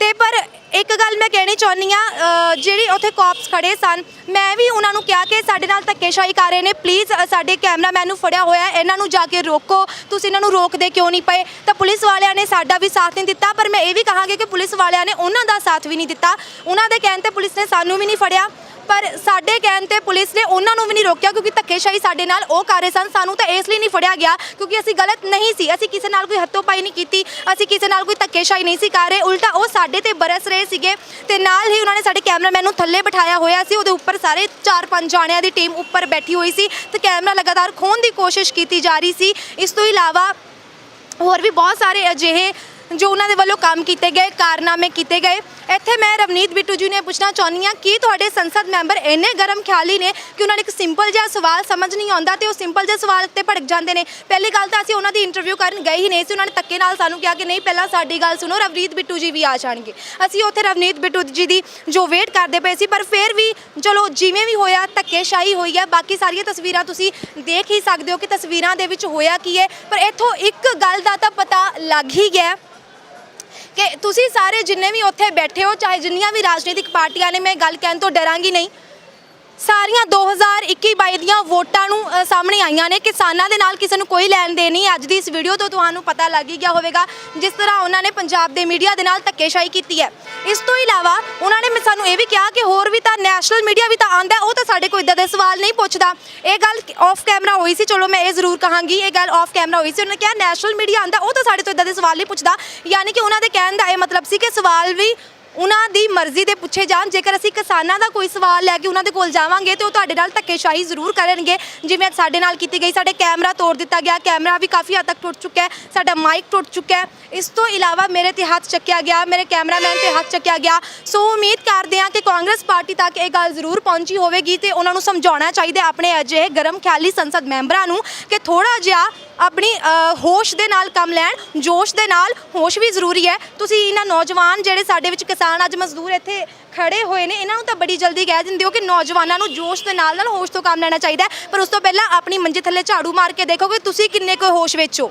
B: ਤੇ ਪਰ ਇੱਕ ਗੱਲ ਮੈਂ ਕਹਿਣੀ ਚਾਹੁੰਦੀ ਆ ਜਿਹੜੀ ਉੱਥੇ ਕਾਪਸ ਖੜੇ ਸਨ, ਮੈਂ ਵੀ ਉਹਨਾਂ ਨੂੰ ਕਿਹਾ ਕਿ ਸਾਡੇ ਨਾਲ ਧੱਕੇਸ਼ਾਹੀ ਕਰ ਰਹੇ ਨੇ ਪਲੀਜ਼ ਸਾਡੇ ਕੈਮਰਾਮੈਨ ਨੂੰ ਫੜਿਆ ਹੋਇਆ ਇਹਨਾਂ ਨੂੰ ਜਾ ਕੇ ਰੋਕੋ, ਤੁਸੀਂ ਇਹਨਾਂ ਨੂੰ ਰੋਕਦੇ ਕਿਉਂ ਨਹੀਂ ਪਏ? ਤਾਂ ਪੁਲਿਸ ਵਾਲਿਆਂ ਨੇ ਸਾਡਾ ਵੀ ਸਾਥ ਨਹੀਂ ਦਿੱਤਾ, ਪਰ ਮੈਂ ਇਹ ਵੀ ਕਹਾਂਗੀ ਕਿ ਪੁਲਿਸ ਵਾਲਿਆਂ ਨੇ ਉਹਨਾਂ ਦਾ ਸਾਥ ਵੀ ਨਹੀਂ ਦਿੱਤਾ, ਉਹਨਾਂ ਦੇ ਕਹਿਣ ਤੇ ਪੁਲਿਸ ਨੇ ਸਾਨੂੰ ਵੀ ਨਹੀਂ ਫੜਿਆ। ਪਰ ਸਾਡੇ ਕਹਿਣ ਤੇ ਪੁਲਿਸ ਨੇ ਉਹਨਾਂ ਨੂੰ ਵੀ ਨਹੀਂ ਰੋਕਿਆ ਕਿਉਂਕਿ ਧੱਕੇਸ਼ਾਹੀ ਸਾਡੇ ਨਾਲ ਉਹ ਕਰ ਰਹੇ ਸਨ। ਸਾਨੂੰ ਤਾਂ ਇਸ ਲਈ ਨਹੀਂ ਫੜਿਆ ਗਿਆ ਕਿਉਂਕਿ ਅਸੀਂ ਗਲਤ ਨਹੀਂ ਸੀ। ਅਸੀਂ ਕਿਸੇ ਨਾਲ ਕੋਈ ਹੱਥੋਂ-ਪਾਈ ਨਹੀਂ ਕੀਤੀ। ਅਸੀਂ ਕਿਸੇ ਨਾਲ ਕੋਈ ਧੱਕੇਸ਼ਾਹੀ ਨਹੀਂ ਸੀ ਕਰ ਰਹੇ। ਉਲਟਾ ਉਹ ਸਾਡੇ ਤੇ ਬਰਸ ਰਹੇ ਸੀਗੇ ਤੇ ਨਾਲ ਹੀ ਉਹਨਾਂ ਨੇ ਸਾਡੇ ਕੈਮਰਾਮੈਨ ਨੂੰ ਥੱਲੇ ਬਿਠਾਇਆ ਹੋਇਆ ਸੀ। ਉਹਦੇ ਉੱਪਰ ਸਾਰੇ 4-5 ਜਾਣਿਆਂ ਦੀ ਟੀਮ ਉੱਪਰ ਬੈਠੀ ਹੋਈ ਸੀ ਤੇ ਕੈਮਰਾ ਲਗਾਤਾਰ ਖੋਣ ਦੀ ਕੋਸ਼ਿਸ਼ ਕੀਤੀ ਜਾ ਰਹੀ ਸੀ। ਇਸ ਤੋਂ ਇਲਾਵਾ ਹੋਰ ਵੀ ਬਹੁਤ ਸਾਰੇ ਅਜਿਹੇ ਜੋ ਉਹਨਾਂ ਦੇ ਵੱਲੋਂ ਕੰਮ ਕੀਤੇ ਗਏ, ਕਾਰਨਾਮੇ ਕੀਤੇ ਗਏ। ਇੱਥੇ ਮੈਂ ਰਵਨੀਤ ਬਿੱਟੂ ਜੀ ਨੇ ਪੁੱਛਣਾ ਚਾਹੁੰਦੀ ਹਾਂ, ਕਿ ਤੁਹਾਡੇ ਸੰਸਦ ਮੈਂਬਰ ਇੰਨੇ ਗਰਮ ਖਿਆਲੀ ਨੇ ਕਿ ਉਹਨਾਂ ਨੂੰ ਇੱਕ ਸਿੰਪਲ ਜਿਹਾ ਸਵਾਲ ਸਮਝ ਨਹੀਂ ਆਉਂਦਾ ਤੇ ਉਹ ਸਿੰਪਲ ਜਿਹੇ ਸਵਾਲ ਤੇ ਭੜਕ ਜਾਂਦੇ ਨੇ? ਪਹਿਲੀ ਗੱਲ ਤਾਂ ਅਸੀਂ ਉਹਨਾਂ ਦੀ ਇੰਟਰਵਿਊ ਕਰਨ ਗਏ ਹੀ ਨਹੀਂ ਸੀ, ਉਹਨਾਂ ਨੇ ਧੱਕੇ ਨਾਲ ਸਾਨੂੰ ਕਿਹਾ ਕਿ ਨਹੀਂ, ਪਹਿਲਾਂ ਸਾਡੀ ਗੱਲ ਸੁਣੋ, ਰਵਨੀਤ ਬਿੱਟੂ ਜੀ ਵੀ ਆ ਜਾਣਗੇ। ਅਸੀਂ ਉੱਥੇ ਰਵਨੀਤ ਬਿੱਟੂ ਜੀ ਦੀ ਜੋ ਵੇਟ ਕਰਦੇ ਪਏ ਸੀ, ਪਰ ਫਿਰ ਵੀ ਚਲੋ ਜਿਵੇਂ ਵੀ ਹੋਇਆ, ਧੱਕੇਸ਼ਾਹੀ ਹੋਈ ਹੈ। ਬਾਕੀ ਸਾਰੀਆਂ ਤਸਵੀਰਾਂ ਤੁਸੀਂ ਦੇਖ ਹੀ ਸਕਦੇ ਹੋ ਕਿ ਤਸਵੀਰਾਂ ਦੇ ਵਿੱਚ ਹੋਇਆ ਕੀ ਹੈ। ਪਰ ਇੱਥੋਂ ਇੱਕ ਗੱਲ ਦਾ ਤਾਂ ਪਤਾ ਲੱਗ ਹੀ ਗਿਆ। ਕਿ ਤੁਸੀਂ ਸਾਰੇ ਜਿੰਨੇ ਵੀ ਉੱਥੇ ਬੈਠੇ ਹੋ, ਚਾਹੇ ਜਿੰਨੀਆਂ ਵੀ ਰਾਜਨੀਤਿਕ ਪਾਰਟੀਆਂ ਨੇ, ਮੈਂ ਗੱਲ ਕਹਿਣ ਤੋਂ ਡਰਾਂਗੀ ਨਹੀਂ। ਸਾਰੀਆਂ 2021-22 ਦੀਆਂ ਵੋਟਾਂ ਨੂੰ ਅ, ਸਾਹਮਣੇ ਆਈਆਂ ਨੇ। ਕਿਸਾਨਾਂ ਦੇ ਨਾਲ ਕਿਸੇ ਨੂੰ ਕੋਈ ਲੈਣ ਦੇਣ ਨਹੀਂ। ਅੱਜ ਦੀ ਇਸ ਵੀਡੀਓ ਤੋਂ ਤੁਹਾਨੂੰ ਪਤਾ ਲੱਗ ਹੀ ਗਿਆ ਹੋਵੇਗਾ ਜਿਸ ਤਰ੍ਹਾਂ ਉਹਨਾਂ ਨੇ ਪੰਜਾਬ ਦੇ ਮੀਡੀਆ ਦੇ ਨਾਲ ਧੱਕੇਸ਼ਾਹੀ ਕੀਤੀ ਹੈ। ਇਸ ਤੋਂ ਇਲਾਵਾ ਉਹਨਾਂ ਨੇ ਮੈਂ- ਸਾਨੂੰ ਇਹ ਵੀ ਕਿਹਾ ਕਿ ਹੋਰ ਵੀ ਤਾਂ ਨੈਸ਼ਨਲ ਮੀਡੀਆ ਵੀ ਤਾਂ ਆਂਦਾ ਉਹ ਤਾਂ ਸਾਡੇ ਕੋਈ ਇਦਾਂ ਦੇ ਸਵਾਲ ਨਹੀਂ ਪੁੱਛਦਾ। ਇਹ ਗੱਲ ਆਫ ਕੈਮਰਾ ਹੋਈ ਸੀ ਚਲੋ ਮੈਂ ਇਹ ਜ਼ਰੂਰ ਕਹਾਂਗੀ ਇਹ ਗੱਲ ਆਫ ਕੈਮਰਾ ਹੋਈ ਸੀ। ਉਹਨਾਂ ਨੇ ਕਿਹਾ ਨੈਸ਼ਨਲ ਮੀਡੀਆ ਆਂਦਾ ਉਹ ਤਾਂ ਸਾਡੇ ਤੋਂ ਇਦਾਂ ਦੇ ਸਵਾਲ ਨਹੀਂ ਪੁੱਛਦਾ। ਯਾਨੀ ਕਿ ਉਹਨਾਂ ਦੇ ਕਹਿਣ ਦਾ ਇਹ ਮਤਲਬ ਸੀ ਕਿ ਸਵਾਲ ਵੀ ਉਹਨਾਂ ਦੀ ਮਰਜ਼ੀ ਦੇ ਪੁੱਛੇ ਜਾਣ। ਜੇਕਰ ਅਸੀਂ ਕਿਸਾਨਾਂ ਦਾ ਕੋਈ ਸਵਾਲ ਲੈ ਕੇ ਉਹਨਾਂ ਦੇ ਕੋਲ ਜਾਵਾਂਗੇ, ਤੇ ਉਹ ਤੁਹਾਡੇ ਨਾਲ ਧੱਕੇਸ਼ਾਹੀ ਜ਼ਰੂਰ ਕਰਨਗੇ। ਜਿਵੇਂ ਅੱਜ ਸਾਡੇ ਨਾਲ ਕੀਤੀ ਗਈ, ਸਾਡੇ ਕੈਮਰਾ ਤੋੜ ਦਿੱਤਾ ਗਿਆ। ਕੈਮਰਾ ਵੀ ਕਾਫੀ ਹੱਦ ਤੱਕ ਟੁੱਟ ਚੁੱਕਾ ਹੈ। ਸਾਡਾ ਮਾਈਕ ਟੁੱਟ ਚੁੱਕਾ ਹੈ। ਇਸ ਤੋਂ ਇਲਾਵਾ ਮੇਰੇ ਤੇ ਹੱਥ ਚੱਕਿਆ ਗਿਆ, ਮੇਰੇ ਕੈਮਰਾਮੈਨ ਤੇ ਹੱਥ ਚੱਕਿਆ ਗਿਆ। ਸੋ ਉਮੀਦ ਕਰਦੇ ਹਾਂ ਕਿ ਕਾਂਗਰਸ ਪਾਰਟੀ ਤੱਕ ਇਹ ਗੱਲ ਜ਼ਰੂਰ ਪਹੁੰਚੀ ਹੋਵੇਗੀ ਤੇ ਉਹਨਾਂ ਨੂੰ ਸਮਝਾਉਣਾ ਚਾਹੀਦਾ ਆਪਣੇ ਅਜਿਹੇ ਗਰਮ ਖਿਆਲੀ ਸੰਸਦ ਮੈਂਬਰਾਂ ਨੂੰ ਕਿ ਥੋੜਾ ਜਿਹਾ ਆਪਣੀ ਹੋਸ਼ ਦੇ ਨਾਲ ਕੰਮ ਲੈਣ, ਜੋਸ਼ ਦੇ ਨਾਲ ਹੋਸ਼ ਵੀ ਜ਼ਰੂਰੀ ਹੈ। ਤੁਸੀਂ ਇਹਨਾਂ ਨੌਜਵਾਨ ਜਿਹੜੇ ਸਾਡੇ ਵਿੱਚ ਕਿਸਾਨ ਅੱਜ ਮਜ਼ਦੂਰ ਇੱਥੇ ਖੜੇ ਹੋਏ ਨੇ, ਇਹਨਾਂ ਨੂੰ ਤਾਂ ਬੜੀ ਜਲਦੀ ਕਹਿ ਦਿੰਦੇ ਹੋ ਕਿ ਨੌਜਵਾਨਾਂ ਨੂੰ ਜੋਸ਼ ਦੇ ਨਾਲ ਨਾਲ ਹੋਸ਼ ਤੋਂ ਕੰਮ ਲੈਣਾ ਚਾਹੀਦਾ ਪਰ ਉਸ ਤੋਂ ਪਹਿਲਾਂ ਆਪਣੀ ਮੰਜੇ ਥੱਲੇ ਝਾੜੂ ਮਾਰ ਕੇ ਦੇਖੋ ਕਿ ਤੁਸੀਂ ਕਿੰਨੇ ਕੁ ਹੋਸ਼ ਵਿੱਚ ਹੋ।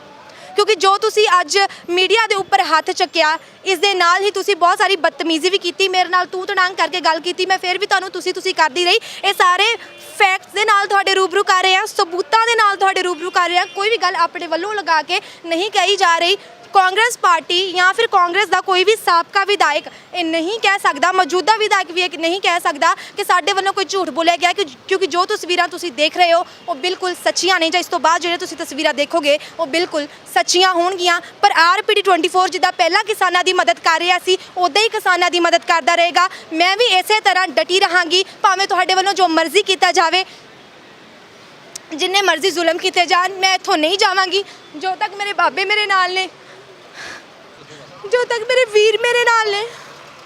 B: ਕਿਉਂਕਿ ਜੋ ਤੁਸੀਂ ਅੱਜ ਮੀਡੀਆ ਦੇ ਉੱਪਰ ਹੱਥ ਚੱਕਿਆ, ਇਸ ਦੇ ਨਾਲ ਹੀ ਤੁਸੀਂ ਬਹੁਤ ਸਾਰੀ ਬਦਤਮੀਜ਼ੀ ਵੀ ਕੀਤੀ, ਮੇਰੇ ਨਾਲ ਤੂੰ ਤੜਾਂਗ ਕਰਕੇ ਗੱਲ ਕੀਤੀ, ਮੈਂ ਫਿਰ ਵੀ ਤੁਹਾਨੂੰ ਤੁਸੀਂ ਤੁਸੀਂ ਕਰਦੀ ਰਹੀ। ਇਹ ਸਾਰੇ ਫੈਕਟਸ ਦੇ ਨਾਲ ਤੁਹਾਡੇ ਰੂਬਰੂ ਕਰ ਰਹੇ ਹਾਂ, ਸਬੂਤਾਂ ਦੇ ਨਾਲ ਤੁਹਾਡੇ ਰੂਬਰੂ ਕਰ ਰਹੇ ਹਾਂ। ਕੋਈ ਵੀ ਗੱਲ ਆਪਣੇ ਵੱਲੋਂ ਲਗਾ ਕੇ ਨਹੀਂ ਕਹੀ ਜਾ ਰਹੀ। ਕਾਂਗਰਸ ਪਾਰਟੀ ਜਾਂ ਫਿਰ ਕਾਂਗਰਸ ਦਾ ਕੋਈ ਵੀ ਸਾਬਕਾ ਵਿਧਾਇਕ, ਇਹ ਨਹੀਂ ਕਹਿ ਸਕਦਾ, ਮੌਜੂਦਾ ਵਿਧਾਇਕ ਵੀ ਇਹ ਨਹੀਂ ਕਹਿ ਸਕਦਾ ਕਿ ਸਾਡੇ ਵੱਲੋਂ ਕੋਈ ਝੂਠ ਬੋਲਿਆ ਗਿਆ ਕਿ ਕਿਉਂਕਿ ਜੋ ਤਸਵੀਰਾਂ ਤੁਸੀਂ ਦੇਖ ਰਹੇ ਹੋ, ਉਹ ਬਿਲਕੁਲ ਸੱਚੀਆਂ ਨਹੀਂ ਜਾਂ ਇਸ ਤੋਂ ਬਾਅਦ ਜਿਹੜੇ ਤੁਸੀਂ ਤਸਵੀਰਾਂ ਦੇਖੋਗੇ, ਉਹ ਬਿਲਕੁਲ ਸੱਚੀਆਂ ਹੋਣਗੀਆਂ। ਪਰ ਆਰਪੀਡੀ 24 ਜਿੱਦਾਂ ਪਹਿਲਾਂ ਕਿਸਾਨਾਂ ਦੀ ਮਦਦ ਕਰ ਰਿਹਾ ਸੀ ਉਦਾਂ ਹੀ ਕਿਸਾਨਾਂ ਦੀ ਮਦਦ ਕਰਦਾ ਰਹੇਗਾ। ਮੈਂ ਵੀ ਇਸੇ ਤਰ੍ਹਾਂ ਡਟੀ ਰਹਾਂਗੀ, ਭਾਵੇਂ ਤੁਹਾਡੇ ਵੱਲੋਂ ਜੋ ਮਰਜ਼ੀ ਕੀਤਾ ਜਾਵੇ, ਜਿੰਨੇ ਮਰਜ਼ੀ ਜ਼ੁਲਮ ਕੀਤੇ ਜਾਣ, ਮੈਂ ਇੱਥੋਂ ਨਹੀਂ ਜਾਵਾਂਗੀ। ਜੋ ਤੱਕ ਮੇਰੇ ਬਾਬੇ ਮੇਰੇ ਨਾਲ ਨੇ ਜੋ ਤੱਕ ਮੇਰੇ ਵੀਰ ਮੇਰੇ ਨਾਲ ਨੇ।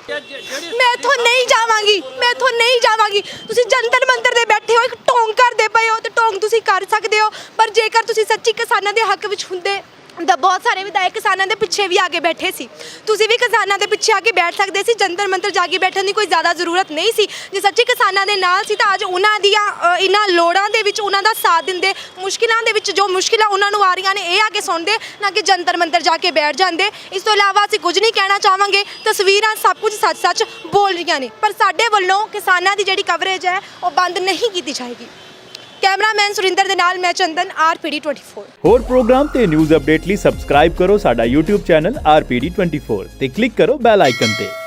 B: ਮੈਂ ਇੱਥੋਂ ਨਹੀਂ ਜਾਵਾਂਗੀ, ਮੈਂ ਇੱਥੋਂ ਨਹੀਂ ਜਾਵਾਂਗੀ। ਤੁਸੀਂ ਜੰਤਰ ਮੰਤਰ ਦੇ ਬੈਠੇ ਹੋ, ਇੱਕ ਟੋਂਗ ਕਰਦੇ ਪਏ ਹੋ ਤੇ ਟੋਂਗ ਤੁਸੀਂ ਕਰ ਸਕਦੇ ਹੋ, ਪਰ ਜੇਕਰ ਤੁਸੀਂ ਸੱਚੀ ਕਿਸਾਨਾਂ ਦੇ ਹੱਕ ਵਿੱਚ ਹੁੰਦੇ ਤਾਂ ਬਹੁਤ ਸਾਰੇ ਵਿਧਾਇਕ ਕਿਸਾਨਾਂ ਦੇ ਪਿੱਛੇ ਵੀ ਆ ਕੇ ਬੈਠੇ ਸੀ। ਤੁਸੀਂ ਵੀ ਕਿਸਾਨਾਂ ਦੇ ਪਿੱਛੇ ਆ ਕੇ ਬੈਠ ਸਕਦੇ ਸੀ ਜੰਤਰ ਮੰਤਰ ਜਾ ਕੇ ਬੈਠਣ ਦੀ ਕੋਈ ਜ਼ਿਆਦਾ ਜ਼ਰੂਰਤ ਨਹੀਂ ਸੀ। ਜੇ ਸੱਚੀ ਕਿਸਾਨਾਂ ਦੇ ਨਾਲ ਸੀ ਤਾਂ ਅੱਜ ਉਹਨਾਂ ਦੀਆਂ ਅ, ਇਹਨਾਂ ਲੋੜਾਂ ਦੇ ਵਿੱਚ ਉਹਨਾਂ ਦਾ ਸਾਥ ਦਿੰਦੇ ਮੁਸ਼ਕਿਲਾਂ ਦੇ ਵਿੱਚ ਜੋ ਮੁਸ਼ਕਿਲਾਂ ਉਹਨਾਂ ਨੂੰ ਆ ਰਹੀਆਂ ਨੇ ਇਹ ਆ ਕੇ ਸੁਣਦੇ ਨਾ ਕਿ ਜੰਤਰ ਮੰਤਰ ਜਾ ਕੇ ਬੈਠ ਜਾਂਦੇ। ਇਸ ਤੋਂ ਇਲਾਵਾ ਅਸੀਂ ਕੁਝ ਨਹੀਂ ਕਹਿਣਾ ਚਾਹਾਂਗੇ ਤਸਵੀਰਾਂ ਸਭ ਕੁਝ ਸੱਚ-ਸੱਚ ਬੋਲ ਰਹੀਆਂ ਨੇ। ਪਰ ਸਾਡੇ ਵੱਲੋਂ ਕਿਸਾਨਾਂ ਦੀ ਜਿਹੜੀ ਕਵਰੇਜ ਹੈ ਉਹ ਬੰਦ ਨਹੀਂ ਕੀਤੀ ਜਾਏਗੀ। ਕੈਮਰਾਮੈਨ ਸੁਰਿੰਦਰ ਦੇ ਨਾਲ ਮੈਂ ਚੰਦਨ ਆਰਪੀਡੀ 24
F: ਹੋਰ ਪ੍ਰੋਗਰਾਮ ਤੇ ਨਿਊਜ਼ ਅਪਡੇਟ ਲਈ ਸਬਸਕ੍ਰਾਈਬ ਕਰੋ ਸਾਡਾ YouTube ਚੈਨਲ RPD24 ਤੇ ਕਲਿੱਕ ਕਰੋ ਬੈਲ ਆਈਕਨ ਤੇ।